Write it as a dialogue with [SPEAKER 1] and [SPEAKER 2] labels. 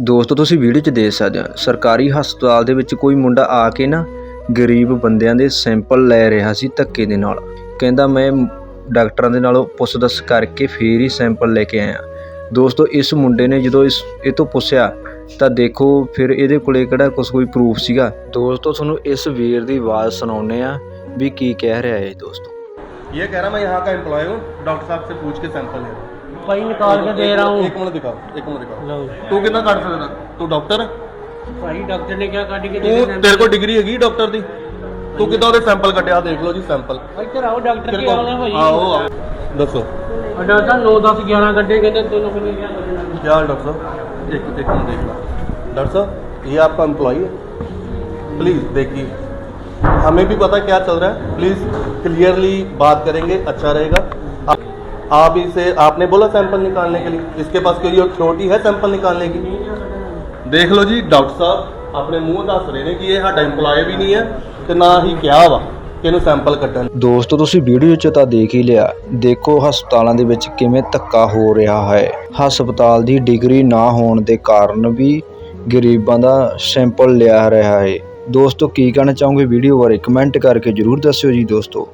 [SPEAKER 1] ਦੋਸਤੋ, ਤੁਸੀਂ ਵੀਡੀਓ 'ਚ ਦੇਖ ਸਕਦੇ ਹੋ, ਸਰਕਾਰੀ ਹਸਪਤਾਲ ਦੇ ਵਿੱਚ ਕੋਈ ਮੁੰਡਾ ਆ ਕੇ ਨਾ ਗਰੀਬ ਬੰਦਿਆਂ ਦੇ ਸੈਂਪਲ ਲੈ ਰਿਹਾ ਸੀ ਧੱਕੇ ਦੇ ਨਾਲ। ਕਹਿੰਦਾ, ਮੈਂ ਡਾਕਟਰਾਂ ਦੇ ਨਾਲੋਂ ਪੁੱਛ ਦੱਸ ਕਰਕੇ ਫੇਰ ਹੀ ਸੈਂਪਲ ਲੈ ਕੇ ਆਇਆ। ਦੋਸਤੋ, ਇਸ ਮੁੰਡੇ ਨੇ ਜਦੋਂ ਇਸ, ਇਹ ਤੋਂ ਪੁੱਛਿਆ, ਤਾਂ ਦੇਖੋ, ਫਿਰ ਇਹਦੇ ਕੋਲੇ ਕਿਹੜਾ ਕੁਛ ਕੋਈ ਪ੍ਰੂਫ ਸੀਗਾ। ਦੋਸਤੋ, ਤੁਹਾਨੂੰ ਇਸ ਵੀਰ ਦੀ ਆਵਾਜ਼ ਸੁਣਾਉਂਦੇ ਆ ਵੀ ਕੀ ਕਹਿ ਰਿਹਾ ਹੈ ਦੋਸਤੋ।
[SPEAKER 2] ये कह रहा मैं यहाँ का एम्प्लॉय हूँ डॉक्टर साहब से पूछ के सैंपल ले रहा हूँ।
[SPEAKER 3] भाई निकाल के दे रहा हूँ
[SPEAKER 2] एक मिनट दिखाओ एक मिनट दिखाओ
[SPEAKER 3] लो
[SPEAKER 2] तू कितना काट सकता तू डॉक्टर है
[SPEAKER 3] भाई डॉक्टर ने क्या काटी के
[SPEAKER 2] तू
[SPEAKER 3] दे दिया
[SPEAKER 2] तेरे को डिग्री हैगी डॉक्टर दी तू कितना ਉਹਦੇ ਸੈਂਪਲ ਕੱਢਿਆ ਦੇਖ ਲਓ ਜੀ ਸੈਂਪਲ
[SPEAKER 3] भाई तेरा आओ डॉक्टर
[SPEAKER 2] ਤੇਰੇ
[SPEAKER 3] के
[SPEAKER 2] ਕੋਲ
[SPEAKER 3] आना भाई
[SPEAKER 2] ਆਓ ਆਓ। ਦੱਸੋ
[SPEAKER 3] और डॉक्टर साहब नौ दस ग्यारह घंटे कहते दोनों को क्या करना
[SPEAKER 2] क्या हाल डॉक्टर साहब एक एक मिनट देख लो डॉक्टर साहब ये आपका एम्प्लॉय है प्लीज़ देखिए हमें भी पता क्या चल रहा है प्लीज़ क्लियरली बात करेंगे अच्छा रहेगा आप- आप इसे आपने बोला सैंपल निकालने के लिए इसके पास कोई अथॉरिटी है सैंपल निकालने की ਦੇਖ ਲਓ ਜੀ ਡਾਕਟਰ ਸਾਹਿਬ ਆਪਣੇ ਮੂੰਹ ਦੱਸ ਰਹੇ ਨੇ ਕਿ ਇਹ ਸਾਡਾ EMPLOYE ਵੀ ਨਹੀਂ ਹੈ ਤੇ ਨਾ ਹੀ ਕਿਹਾ ਵਾ ਕਿ ਇਹਨੂੰ ਸੈਂਪਲ ਕੱਢਣ
[SPEAKER 1] ਦੋਸਤੋ ਤੁਸੀਂ ਵੀਡੀਓ 'ਚ ਤਾਂ ਦੇਖ ਹੀ ਲਿਆ ਦੇਖੋ ਹਸਪਤਾਲਾਂ ਦੇ ਵਿੱਚ ਕਿਵੇਂ ਧੱਕਾ ਹੋ ਰਿਹਾ ਹੈ ਹਸਪਤਾਲ ਦੀ ਡਿਗਰੀ ਨਾ ਹੋਣ ਦੇ ਕਾਰਨ ਵੀ ਗਰੀਬਾਂ ਦਾ ਸੈਂਪਲ ਲਿਆ ਰਿਹਾ ਹੈ ਦੋਸਤੋ ਕੀ ਕਹਿਣਾ ਚਾਹੋਗੇ ਵੀਡੀਓ ਬਾਰੇ? ਕਮੈਂਟ ਕਰਕੇ ਜਰੂਰ ਦੱਸਿਓ ਜੀ ਦੋਸਤੋ।